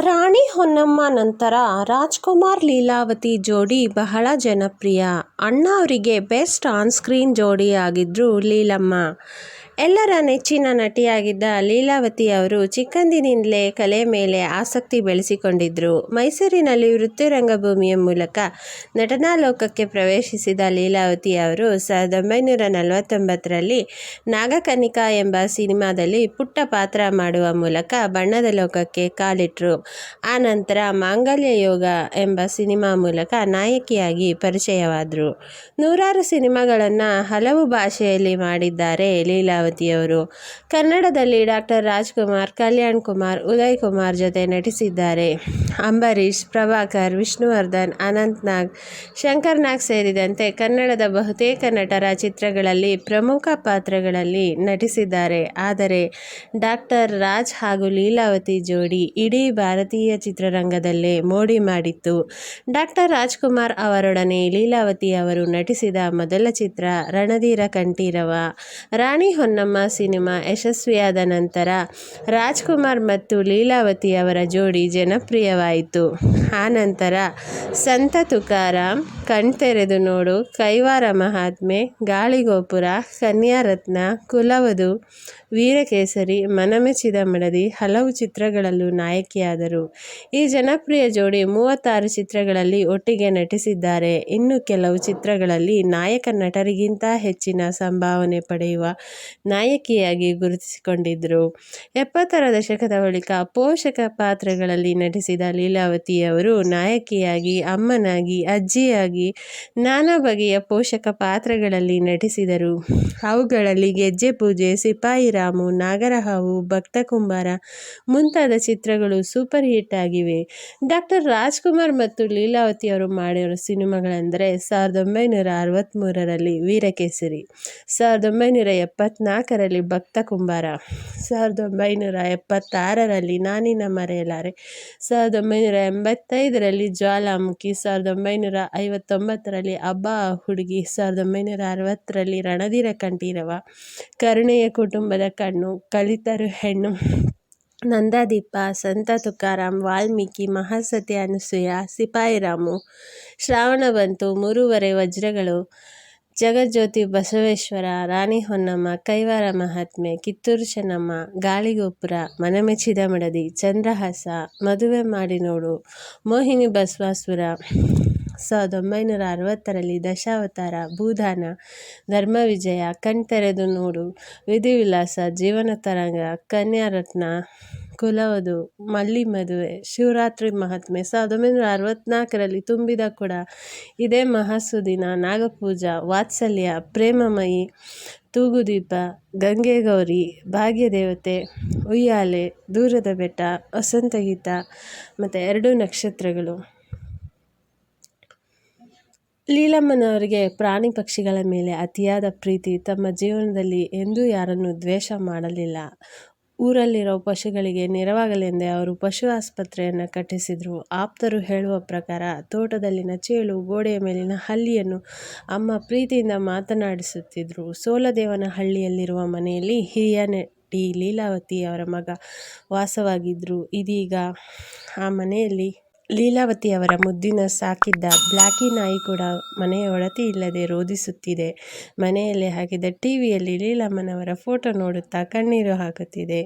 ರಾಣಿ ಹೊನ್ನಮ್ಮ ನಂತರ ರಾಜ್ಕುಮಾರ್ ಲೀಲಾವತಿ ಜೋಡಿ ಬಹಳ ಜನಪ್ರಿಯ. ಅಣ್ಣ ಅವರಿಗೆ ಬೆಸ್ಟ್ ಆನ್ ಸ್ಕ್ರೀನ್ ಜೋಡಿಯಾಗಿದ್ರು ಲೀಲಮ್ಮ. ಎಲ್ಲರ ನೆಚ್ಚಿನ ನಟಿಯಾಗಿದ್ದ ಲೀಲಾವತಿ ಅವರು ಚಿಕ್ಕಂದಿನಿಂದಲೇ ಕಲೆ ಮೇಲೆ ಆಸಕ್ತಿ ಬೆಳೆಸಿಕೊಂಡಿದ್ದರು ಮೈಸೂರಿನಲ್ಲಿ ವೃತ್ತಿ ರಂಗಭೂಮಿಯ ಮೂಲಕ ನಟನಾ ಲೋಕಕ್ಕೆ ಪ್ರವೇಶಿಸಿದ ಲೀಲಾವತಿ ಅವರು ಸಾವಿರದ ಒಂಬೈನೂರ ನಲವತ್ತೊಂಬತ್ತರಲ್ಲಿ ನಾಗಕನಿಕಾ ಎಂಬ ಸಿನಿಮಾದಲ್ಲಿ ಪುಟ್ಟ ಪಾತ್ರ ಮಾಡುವ ಮೂಲಕ ಬಣ್ಣದ ಲೋಕಕ್ಕೆ ಕಾಲಿಟ್ಟರು ಆ ನಂತರ ಮಾಂಗಲ್ಯ ಯೋಗ ಎಂಬ ಸಿನಿಮಾ ಮೂಲಕ ನಾಯಕಿಯಾಗಿ ಪರಿಚಯವಾದರು. ನೂರಾರು ಸಿನಿಮಾಗಳನ್ನು ಹಲವು ಭಾಷೆಯಲ್ಲಿ ಮಾಡಿದ್ದಾರೆ ಲೀಲಾವತಿಯವರು ಕನ್ನಡದಲ್ಲಿ ಡಾಕ್ಟರ್ ರಾಜ್ಕುಮಾರ್, ಕಲ್ಯಾಣ್ ಕುಮಾರ್, ಉದಯ್ ಕುಮಾರ್ ಜೊತೆ ನಟಿಸಿದ್ದಾರೆ. ಅಂಬರೀಷ್, ಪ್ರಭಾಕರ್, ವಿಷ್ಣುವರ್ಧನ್, ಅನಂತ್ ನಾಗ್ ಸೇರಿದಂತೆ ಕನ್ನಡದ ಬಹುತೇಕ ನಟರ ಚಿತ್ರಗಳಲ್ಲಿ ಪ್ರಮುಖ ಪಾತ್ರಗಳಲ್ಲಿ ನಟಿಸಿದ್ದಾರೆ. ಆದರೆ ಡಾಕ್ಟರ್ ರಾಜ್ ಹಾಗೂ ಲೀಲಾವತಿ ಜೋಡಿ ಇಡೀ ಭಾರತೀಯ ಚಿತ್ರರಂಗದಲ್ಲೇ ಮೋಡಿ ಮಾಡಿತ್ತು. ಡಾಕ್ಟರ್ ರಾಜ್ಕುಮಾರ್ ಅವರೊಡನೆ ಲೀಲಾವತಿ ಅವರು ನಟಿಸಿದ ಮೊದಲ ಚಿತ್ರ ರಣಧೀರ ಕಂಠೀರವ. ರಾಣಿ ಹೊನ್ನಮ್ಮ ಸಿನಿಮಾ ಯಶಸ್ವಿಯಾದ ನಂತರ ರಾಜ್ಕುಮಾರ್ ಮತ್ತು ಲೀಲಾವತಿ ಅವರ ಜೋಡಿ ಜನಪ್ರಿಯವಾಯಿತು. ಆನಂತರ ಸಂತ ತುಕಾರಾಮ್, ಕಣ್ತೆರೆದು ನೋಡು, ಕೈವಾರ ಮಹಾತ್ಮೆ, ಗಾಳಿಗೋಪುರ, ಕನ್ಯಾರತ್ನ, ಕುಲವಧು, ವೀರಕೇಸರಿ ಮನಮೆಚ್ಚಿದ ಮಡದಿ ಹಲವು ಚಿತ್ರಗಳಲ್ಲೂ ನಾಯಕಿಯಾದರು. ಈ ಜನಪ್ರಿಯ ಜೋಡಿ ಮೂವತ್ತಾರು ಚಿತ್ರಗಳಲ್ಲಿ ಒಟ್ಟಿಗೆ ನಟಿಸಿದ್ದಾರೆ. ಇನ್ನು ಕೆಲವು ಚಿತ್ರಗಳಲ್ಲಿ ನಾಯಕ ನಟರಿಗಿಂತ ಹೆಚ್ಚಿನ ಸಂಭಾವನೆ ಪಡೆಯುವ ನಾಯಕಿಯಾಗಿ ಗುರುತಿಸಿಕೊಂಡಿದ್ದರು ಎಪ್ಪತ್ತರ ದಶಕದ ಬಳಿಕ ಪೋಷಕ ಪಾತ್ರಗಳಲ್ಲಿ ನಟಿಸಿದ ಲೀಲಾವತಿಯವರು ನಾಯಕಿಯಾಗಿ, ಅಮ್ಮನಾಗಿ, ಅಜ್ಜಿಯಾಗಿ ನಾನಾ ಬಗೆಯ ಪೋಷಕ ಪಾತ್ರಗಳಲ್ಲಿ ನಟಿಸಿದರು. ಅವುಗಳಲ್ಲಿ ಗೆಜ್ಜೆ ಪೂಜೆ, ಸಿಪಾಯಿ ರಾಮು, ನಾಗರಹಾವು ಭಕ್ತ ಕುಂಬಾರ ಮುಂತಾದ ಚಿತ್ರಗಳು ಸೂಪರ್ ಹಿಟ್ ಆಗಿವೆ. ಡಾಕ್ಟರ್ ರಾಜ್ಕುಮಾರ್ ಮತ್ತು ಲೀಲಾವತಿ ಅವರು ಮಾಡಿರೋ ಸಿನಿಮಾಗಳೆಂದರೆ ಸಾವಿರದ ಒಂಬೈನೂರ ಅರವತ್ತ್ಮೂರರಲ್ಲಿ ವೀರಕೇಸರಿ, ಸಾವಿರದ ಒಂಬೈನೂರ ಎಪ್ಪತ್ತ್ನಾಲ್ಕರಲ್ಲಿ ಭಕ್ತ ಕುಂಬಾರ. ಸಾವಿರದ ಒಂಬೈನೂರ ಎಪ್ಪತ್ತಾರರಲ್ಲಿ ನಾನಿನ ಮರೆಯಲಾರೆ. ಸಾವಿರದ ಒಂಬೈನೂರ ಎಂಬತ್ತೈದರಲ್ಲಿ ಜ್ವಾಲಾಮುಖಿ. ಸಾವಿರದ ಒಂಬೈನೂರ ಐವತ್ತೊಂಬತ್ತರಲ್ಲಿ ಅಬ್ಬಾ ಹುಡುಗಿ. ಸಾವಿರದ ಒಂಬೈನೂರ ಅರವತ್ತರಲ್ಲಿ ರಣಧೀರ ಕಂಠೀರವ. ಕರುಣೆಯ ಕುಟುಂಬದ ಕಣ್ಣು, ಕಲಿತರು ಹೆಣ್ಣು. ನಂದಾದೀಪ, ಸಂತ ತುಕಾರಾಮ್ ವಾಲ್ಮೀಕಿ ಮಹಾಸತಿ ಅನಸೂಯ ಸಿಪಾಯಿರಾಮು ಶ್ರಾವಣ ಬಂತು ಮೂರುವರೆ ವಜ್ರಗಳು. ಜಗಜ್ಯೋತಿ ಬಸವೇಶ್ವರ, ರಾಣಿ ಹೊನ್ನಮ್ಮ, ಕೈವಾರ ಮಹಾತ್ಮೆ, ಕಿತ್ತೂರು ಚೆನ್ನಮ್ಮ ಗಾಳಿಗೋಪುರ ಮನಮೆಚ್ಚಿದ ಮಡದಿ ಚಂದ್ರಹಾಸ, ಮದುವೆ ಮಾಡಿ ನೋಡು ಮೋಹಿನಿ ಬಸವಾಸುರ ಸಾವಿರದ ಒಂಬೈನೂರ ಅರವತ್ತರಲ್ಲಿ ದಶಾವತಾರ, ಭೂದಾನ ಧರ್ಮವಿಜಯ ಕಣ್ತೆರೆದು ನೋಡು, ವಿಧಿವಿಲಾಸ, ಜೀವನ ತರಂಗ, ಕನ್ಯಾರತ್ನ ಕುಲವಧು ಮಲ್ಲಿ ಮದುವೆ, ಶಿವರಾತ್ರಿ ಮಹಾತ್ಮೆ, ಸಾವಿರದ ಒಂಬೈನೂರ ಅರವತ್ನಾಲ್ಕರಲ್ಲಿ ತುಂಬಿದ ಕೂಡ. ಇದೇ ಮಹಾಸುದಿನ, ನಾಗಪೂಜಾ, ವಾತ್ಸಲ್ಯ, ಪ್ರೇಮಮಯಿ, ತೂಗುದೀಪ, ಗಂಗೆಗೌರಿ, ಭಾಗ್ಯದೇವತೆ, ಉಯ್ಯಾಲೆ, ದೂರದ ಬೆಟ್ಟ ವಸಂತಗೀತ ಮತ್ತು ಎರಡು ನಕ್ಷತ್ರಗಳು. ಲೀಲಮ್ಮನವರಿಗೆ ಪ್ರಾಣಿ ಪಕ್ಷಿಗಳ ಮೇಲೆ ಅತಿಯಾದ ಪ್ರೀತಿ ತಮ್ಮ ಜೀವನದಲ್ಲಿ ಎಂದೂ ಯಾರನ್ನು ದ್ವೇಷ ಮಾಡಲಿಲ್ಲ. ಊರಲ್ಲಿರೋ ಪಶುಗಳಿಗೆ ನೆರವಾಗಲೆಂದೇ ಅವರು ಪಶು ಆಸ್ಪತ್ರೆಯನ್ನು ಕಟ್ಟಿಸಿದರು. ಆಪ್ತರು ಹೇಳುವ ಪ್ರಕಾರ, ತೋಟದಲ್ಲಿನ ಚೇಳು ಗೋಡೆಯ ಮೇಲಿನ ಹಲ್ಲಿಯನ್ನು ಅಮ್ಮ ಪ್ರೀತಿಯಿಂದ ಮಾತನಾಡಿಸುತ್ತಿದ್ದರು ಸೋಲದೇವನಹಳ್ಳಿಯಲ್ಲಿರುವ ಮನೆಯಲ್ಲಿ ಹಿರಿಯ ನಟಿ ಲೀಲಾವತಿ ಅವರ ಮಗ ವಾಸವಾಗಿದ್ದರು ಇದೀಗ ಆ ಮನೆಯಲ್ಲಿ ಲೀಲಾವತಿ ಅವರ ಮುದ್ದಿನ ಸಾಕಿದ್ದ ಬ್ಲ್ಯಾಕಿ ನಾಯಿ ಕೂಡ ಮನೆಯ ಒಳತಿ ಇಲ್ಲದೆ ರೋದಿಸುತ್ತಿದೆ ಮನೆಯಲ್ಲಿ ಹಾಕಿದ ಟಿವಿಯಲ್ಲಿ ಲೀಲಮ್ಮನವರ ಫೋಟೋ ನೋಡುತ್ತಾ ಕಣ್ಣೀರು ಹಾಕುತ್ತಿದೆ.